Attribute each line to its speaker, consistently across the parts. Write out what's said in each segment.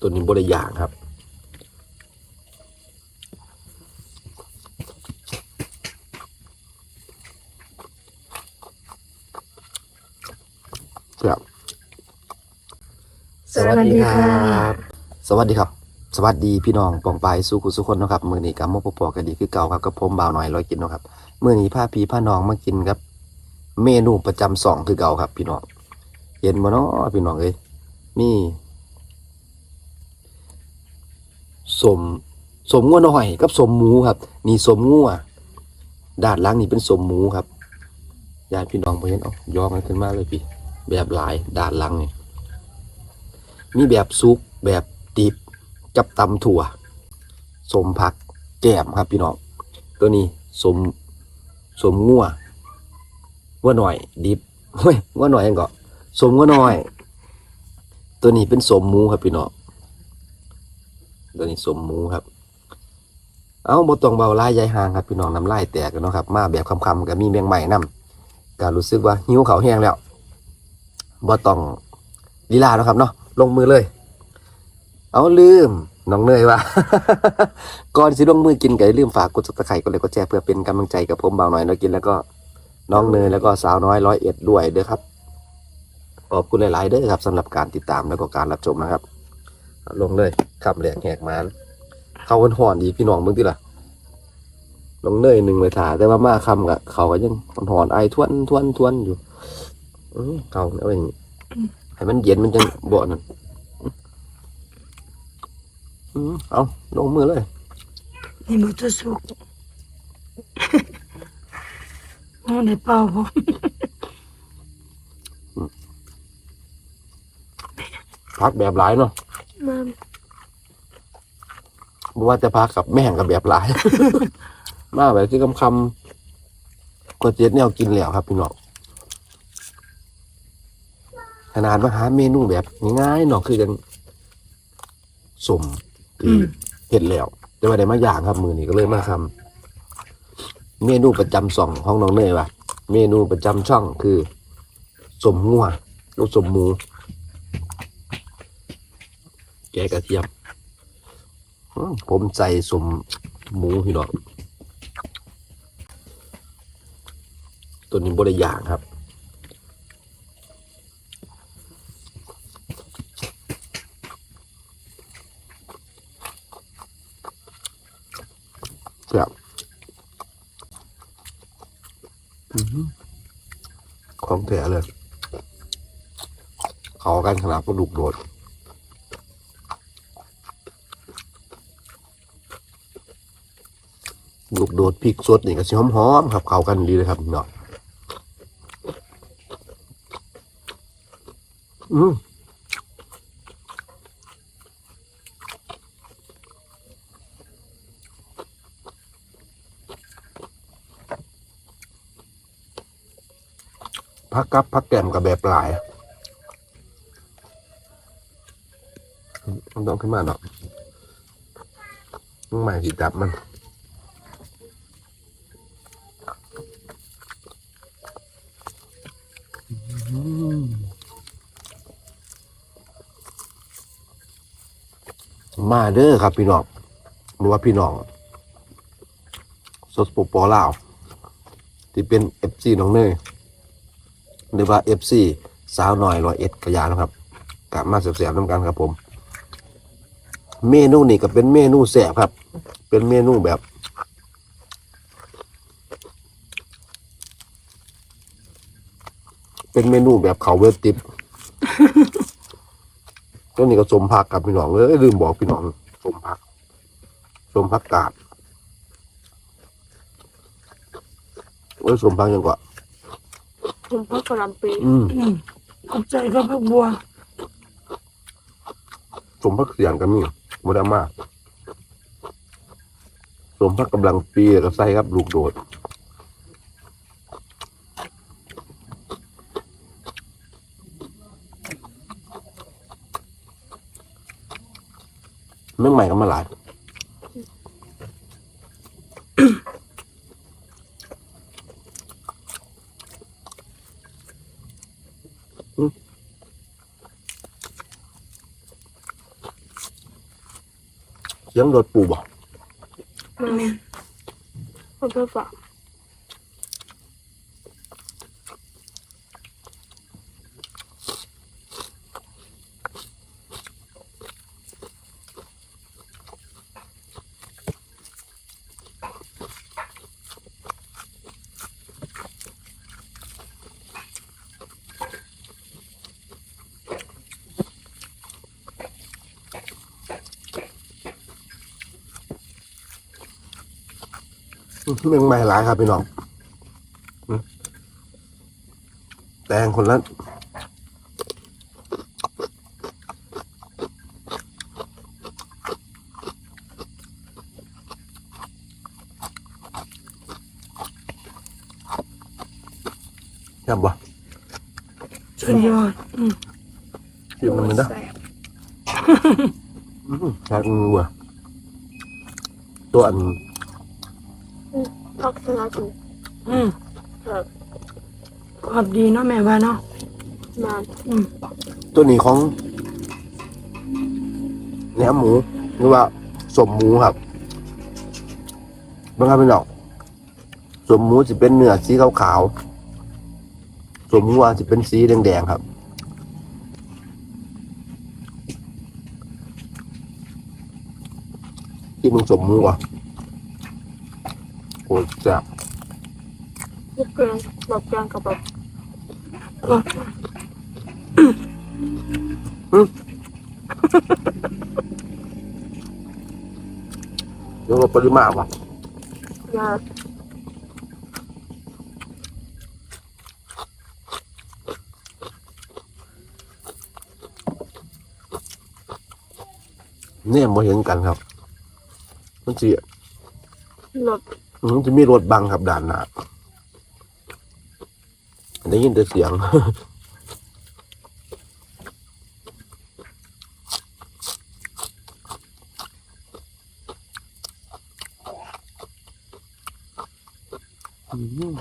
Speaker 1: ตัวนี้บริยางครับครับ
Speaker 2: สวัสดีค่ะ
Speaker 1: สวัสดีครับ สวัสดีพี่น้องปองปายสู้คุณสุคนเนาะครับมือนี้กับมปปกันดีคือเก่าครับกับผมบ่าวหน่อยร้อยกินเนาะครับมือนี้พาพี่พาน้องมากินครับ เมนูประจำสองคือเก่าครับ พี่น้องเห็นบ่เนาะพี่น้องเอ้ยมี สมสมงัวหน่อยกับสมหมูครับ นี่สมงัวด้านล่างนี่เป็นสมหมูครับญาติพี่น้องเพื่อนเอายอกันขึ้นมาเลยพี่ แบบหลายด้านหลังนี่มีแบบซุปแบบดิบกับตำถั่วสมผักแก้มครับพี่น้องตัวนี้สมสมงัวงัวหน่อย ดิบเฮ้ยงัวหน่อยยังก็สมงัวหน่อย ตัวนี้เป็นสมหมูครับพี่น้อง ตัวนี้สมหมูครับ เอาบ่ต้องเบาลายใยห่างครับพี่น้องน้ำลายแตกกันเนาะครับ มาแบบคำๆก็มีเมียงใหม่นํก็รู้สึกว่าหิวเขาแห้งแล้วบ่ต้องลีลาเนาะครับเนาะลงมือเลย เอาลืมน้องเนยว่าก่อนสิลงมือกินก็อย่าลืมฝากกดซับสไครต์กดไลค์กดแชร์เพื่อเป็นกำลังใจกับผมเบาหน่อยเนาะกินแล้วก็น้องเนยแล้วก็สาวน้อยร้อยเอ็ดด้วยเด้อครับขอบคุณหลาย ๆ เด้อครับสำหรับการติดตามแล้วก็การรับชมนะครับ ลงเลยคำแหลกแหกมานเขาคนห่อนดีพี่น้องมึงติล่ะน้องเนยหนึ่งเลยถ่าแต่ว่ามาคำกับเขาก็ยังหอนๆไอทวนทวนทวนอยู่อืมเก่าเอาอย่างนี้ให้มันเย็นมันจะบ่นั่นอืมเอาลงมือเลย
Speaker 2: นี่มันจะสุกโอ้ในเป่าผม
Speaker 1: พักแบบหลายเนาะ
Speaker 2: มัน
Speaker 1: บ่ว่าจะพักกับแม่งกับแบบหลาย มาแบบที่คำคำๆก็เจ็ดแนวกินแล้วครับพี่น้องขนาดมาหาเมนูแบบง่ายๆเนาะคือกันสมคืออเห็ดแล้ว แต่ว่าได้มาอย่างครับ มือนี้ก็เลยมาทำเมนูประจำสองของน้องเนยว่ะ เมนูประจำช่องคือสมงัวลูกสมหมู แกกระเทียมผมใส่สมหมูพี่น้องตัวนี้บริยางครับครับอื้อหือของแท้เลย เขากันขนาดกระดูกโดด ลูกโดดพริกสดนี่ก็สิหอมๆครับเข้ากันดีเลยครับเนาะอืมพักกับพักแก้มกับแบบปลายต้องขึ้นมาเนาะมึงใหม่สิจับมัน มาเด้อครับพี่น้องหรือว่าพี่น้องสดปปอลาว ที่เป็นเอฟซีน้องเนยหรือว่าเอฟซีสาวหน่อยร้อยเอ็ดกระยานะครับกลับมาเสียบๆน้ำกันครับผม เมนูนี่ก็เป็นเมนูแสบครับ เป็นเมนูแบบ เป็นเมนูแบบเขาเวทติป ตัวนี้ก็สมผักกับพี่น้องเอ้ยลืมบอกพี่น้องสมผักสมผักกาดเอ้ยสมผักยังกว่า
Speaker 3: ผมก็กระหลำปี
Speaker 1: อืม
Speaker 2: อืมขอบใจก็พักบัว
Speaker 1: สมผักเสียงกันนี่โมดามาสมผักกำลังปีกับไส้ครับลูกโดด เมื่อใหม่ก็มาหลายอสียงรถปูบ่
Speaker 3: มา
Speaker 2: แม่น
Speaker 3: คนเพื่อฝาก
Speaker 1: เมืองใหม่หลายครับพี่น้องอืมแตงคนละแซ่บบ่
Speaker 2: สุดยอดอืม
Speaker 1: ชิมมันมันเด้อ
Speaker 3: แซ่บ
Speaker 1: อืมแซ่บมือว่ะตัวอัน
Speaker 3: พักสลัด
Speaker 2: อืม
Speaker 3: ครับ
Speaker 2: ขอบดีเนาะแม่ว่าเนาะ
Speaker 3: มา
Speaker 2: อืม
Speaker 1: ตัวนี้ของเนื้อหมูหรือว่าสมหมูครับเบางครับพี่น้องสมหมูจะเป็นเนื้อสีขาวๆสมหมูอาจจะเป็นสีแดงๆครับที่มึงสมหมูอะ โอ้ยแซ่บ
Speaker 3: เรียกแกงแบบแกงกับแบบ
Speaker 2: ก็
Speaker 1: เรียกว่าปริมาณว่ะ
Speaker 3: มา
Speaker 1: เนี่ยมาเห็นกันครับ มันจะ
Speaker 3: หลด
Speaker 1: มันจะมีรถบังครับด่านหน้าได้ยินแต่เสียงอืม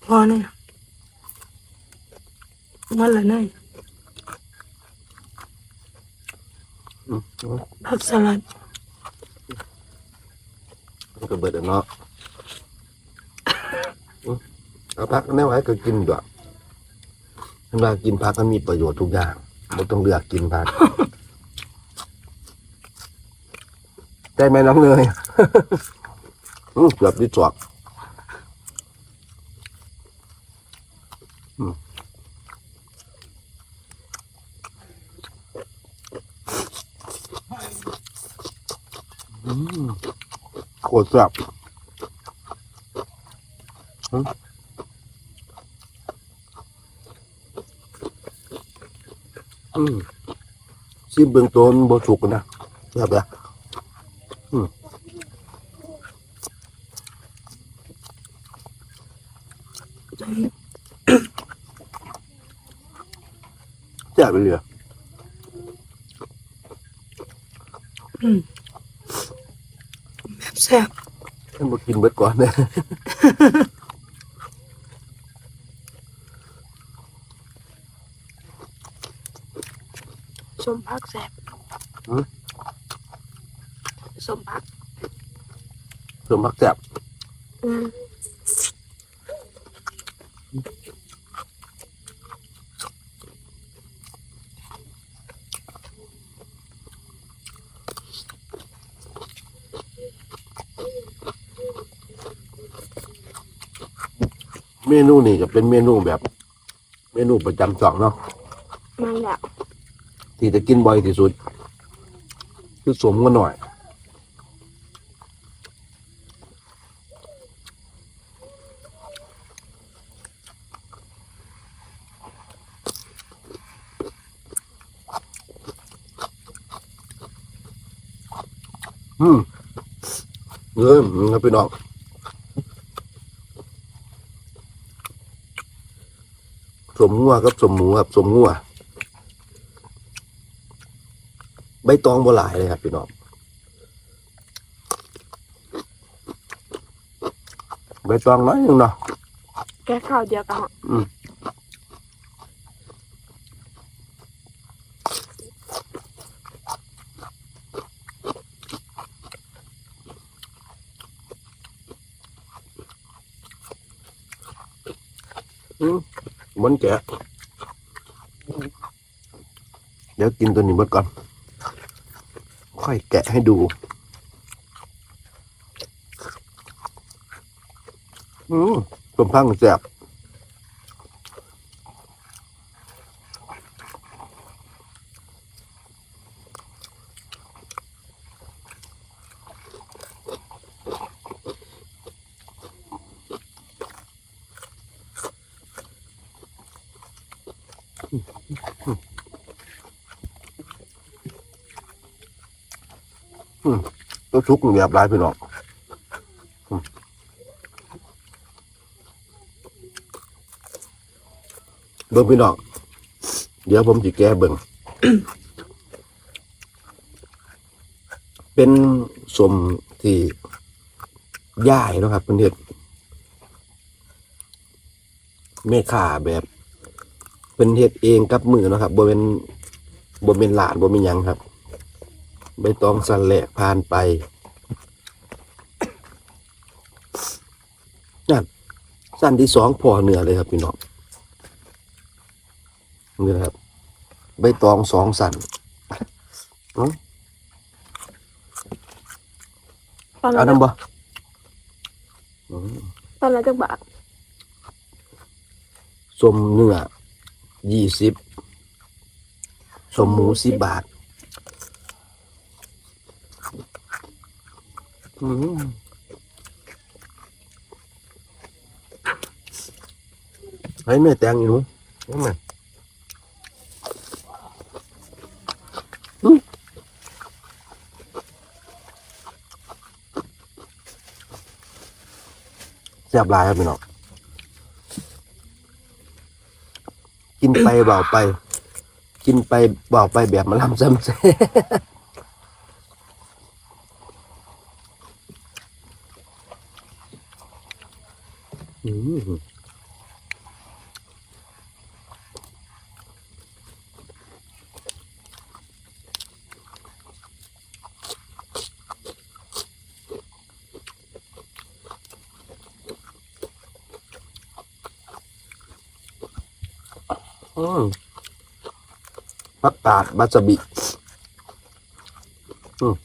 Speaker 2: พอเนี่ยมันละเนย
Speaker 1: อืม
Speaker 2: ผักสลัด
Speaker 1: มันก็เบิดแล้วเนาะอืมเอาพักแน่ไว้ก็กินด้วยเวลากินพักก็มีประโยชน์ทุกอย่างไม่ต้องเลือกกินพักได้ไหมน้องเนยอืมเกือบดิจวกอืมอืม โคตรแซ่บอืมอืมชิมเบื้องต้นบ่สุกนะแซ่บเลยอืมแซ่บไปเลย
Speaker 2: แบบแซ่บ
Speaker 1: ท่านมากินเบิดก่อนเนี่ย
Speaker 3: สมพักแซ่บสมพัก
Speaker 1: เพิ่มพักแซ่บ
Speaker 3: อืม
Speaker 1: เมนูนี่ก็เป็นเมนูแบบ เมนูประจำสองเนาะ
Speaker 3: มันแบบ
Speaker 1: ที่จะกินบ่อยที่สุด คือสมกันหน่อย
Speaker 2: อื
Speaker 1: มเออครับพี่น้อง สมงัวกับสมหมูครับสมงัวใบตองบัหลายเลยครับพี่น้องใบตองน้อยหนึงเนาะ
Speaker 3: แก้ข้าวเดียวกัน
Speaker 1: อืม อืม มันแกะเดี๋ยวกินตัวนี้หมดก่อน ค่อยแกะให้ดู อืมสมพังแสบ ลุกแบบหลายพี่น้องเบิ่งพี่น้องเดี๋ยวผมจะแก้เบิ่งเป็นสมที่ย่ายนะครับเพื่อนเฮ็ดแม่ข่าแบบเป็นเฮ็ดเองกับมือนะครับบ่เป็นบ่เป็นหลานบ่เป็นยังครับใบตองสันแหลกผ่านไป นั่น สั้นที่สองพอเหนือเลยครับพี่น้องนี่นะครับ ใบตองสองสัน
Speaker 3: ตอน
Speaker 1: เอา
Speaker 3: นั้น
Speaker 1: น้ำบ่อืม
Speaker 3: ตอนนั้นจะบาท
Speaker 1: สมเนื้อยี่สิบสมหมูสิบบาท อืม ให้แม่แตงอีหนูเอามาอืมแซ่บหลายครับพี่น้องกินไปเบาไป กินไปเบาไปแบบมาลำซ้ำเซ อืมอื มผักกาดบาสบิอืม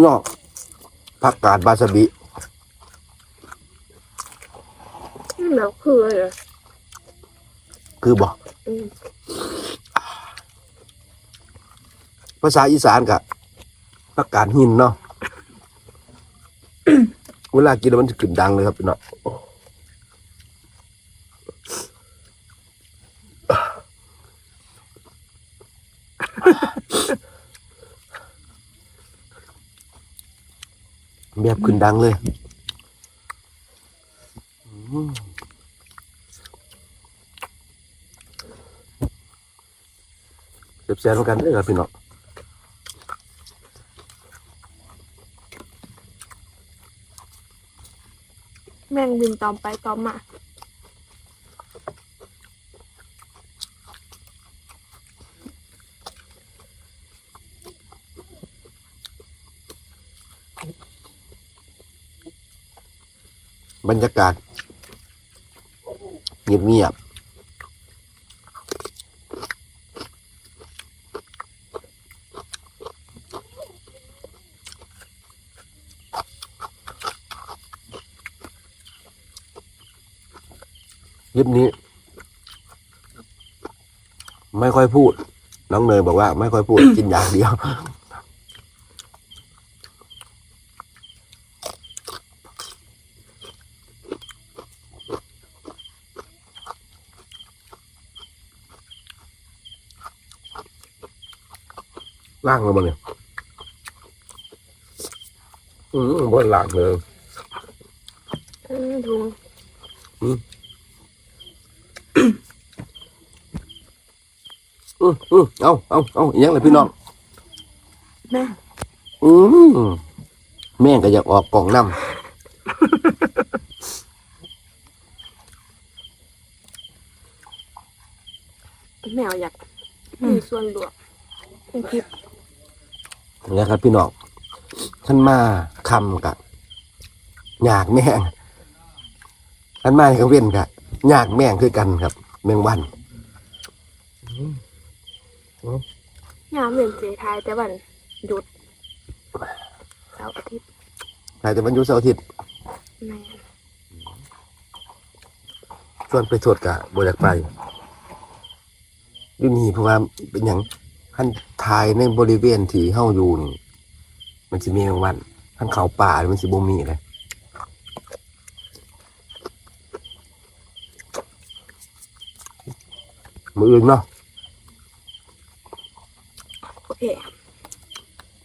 Speaker 1: เนาะผักกาดบาสบิ
Speaker 3: หนาวคืออะไร
Speaker 1: คือบอก
Speaker 3: อืม
Speaker 1: ภาษาอีสานกับผักกาดหินเนาะเวลากินแล้วมันจะกลิ่นดังเลยครับพี่เนาะ แบบขึ้นดังเลยเจ็บเสียบแซนกันเลยครับพี่น้อง
Speaker 3: แม่งบินตอมไปตอมมา
Speaker 1: บรรยากาศเงียบคลิปนี้ ไม่ค่อยพูด น้องเนยบอกว่า ไม่ค่อยพูด กินอย่างเดียว ล่างแล้วมันเนี่ยอืมบนหลังเลย
Speaker 3: อืมดู
Speaker 1: อืมอืมเอาเอาเอาอยังเลยพี่น้อง
Speaker 2: แม่
Speaker 1: อืมแม่งก็อยากออกกล่องน้
Speaker 3: แมวอยากมีส่วนรวมในคลิปำ
Speaker 1: นะครับ พี่น้องท่านมาคำกับอยากแม่งท่านมาก็เว้นกับอยากแม่งคือกันครับ แมงวัน
Speaker 3: ยามเวียนเจทายแต่วันหยุดเสาร์อาทิตย์
Speaker 1: ใครจะวันหยุดเสาร์อาทิตย์
Speaker 3: แม่
Speaker 1: ส่วนไปสวดกะบอยากไปอยู่นี่เพราะว่าเป็นอย่าง ท่านทายในบริเวณที่เฮาอยู่นี่มันจะมีแมงวันท่านเขาป่ามันสิบ่มีเลยมืออื่นเนาะ
Speaker 3: โอเค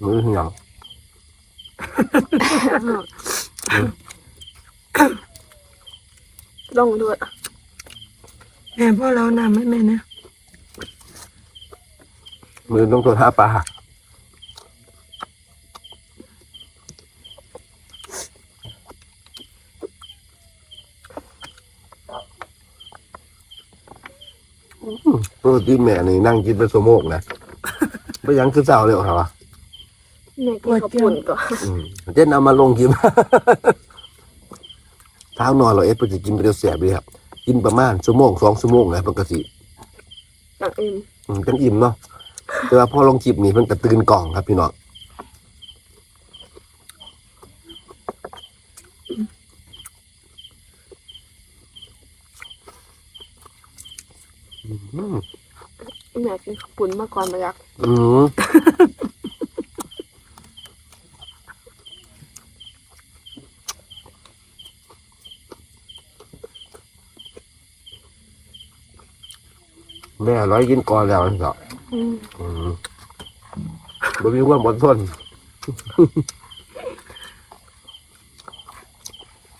Speaker 1: มืออื่นหยัง
Speaker 3: ลงด้วย
Speaker 2: แม่พ่อเรานำให้แม่นะ
Speaker 1: มืออื่นต้องตัวท่าปลาปกติแม่นี่นั่งกินเป็นสมกนะไม่ยังคือเจ้าเลยเหรอวะ
Speaker 3: แม่กินข้าวปุ่นก่อน
Speaker 1: อืมเจนเอามาลงกินเท้านอนเราเอฟเพิ่นจะกินไปเดียวเสียบเลยครับกินประมาณชั่วโมงสองชั่วโมงนะปกติ
Speaker 3: อย่างอื่น
Speaker 1: อืมจังอิ่มเนาะ แต่ว่าพอลงคลิปนี้เพิ่นกระตื่นกล่องครับพี่น้องอืม
Speaker 3: แม่กินข้าวปุ่นมาก่อนมาอยาก
Speaker 1: อืมแม่ร้อยกินก่อนแล้วนี่ก็
Speaker 3: อืม
Speaker 1: อืม บ่มีความอดทน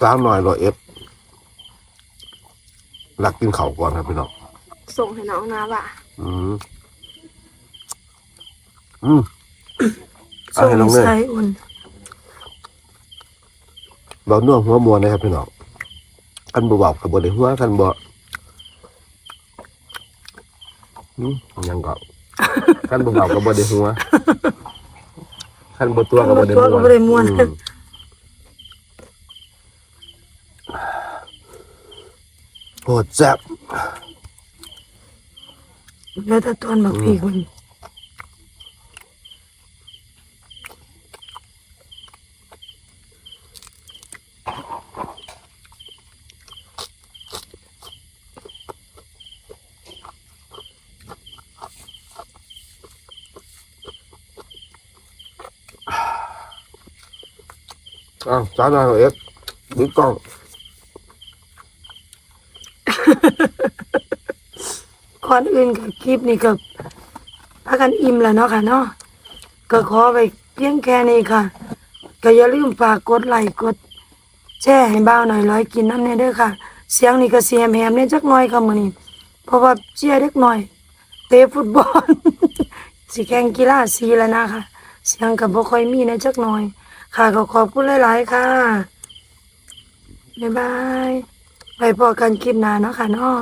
Speaker 1: สามหน่อยรอยเอฟหลักกินเข่าวก่อนครับพี่น้อง
Speaker 3: ส่งให้น้องนะว่ะ
Speaker 1: อืมอืมเอา
Speaker 2: ส่ง
Speaker 1: ให้น้องเนย
Speaker 2: ใส่อุ่น
Speaker 1: เบาเนื้อหัวมวนนะครับพี่น้องคันบ่เบากับบได้หัวคันบ่อืมยังก็ คันบ่เบากับบได้หัวคันบ่ตัวกับบได้
Speaker 2: ตัวก็บ่ได้ม่วน
Speaker 1: อืมโหดแซ่บ
Speaker 2: แล้วถ้าตอนบักพีกมัน
Speaker 1: อ้าวสามหน่อยรอยเอฟดูกล้อง
Speaker 2: ก่อนอื่นกับคลิปนี้ก็พากันอิ่มแล้วเนาะค่ะเนาะก็ขอไปเพียงแค่นี้ค่ะ ก็อย่าลืมฝากกดไลค์กด แชร์ให้บ้าวหน่อยร้อยกินน้ำเนี่ยเด้อค่ะ เสียงนี่ก็เสียมแหมเนี่ยจักหน่อยค่ะมื้อนี้เพราะว่าเชียร์เด็กหน่อย เตะฟุตบอล สิแข่งกีฬาสีแล้วนะคะ เสียงกับบ่ค่อยมีนะจักหน่อย ค่ะขอขอบคุณหลายๆค่ะ บ๊ายบาย ไปพอกันคลิปหน้าเนาะค่ะเนาะ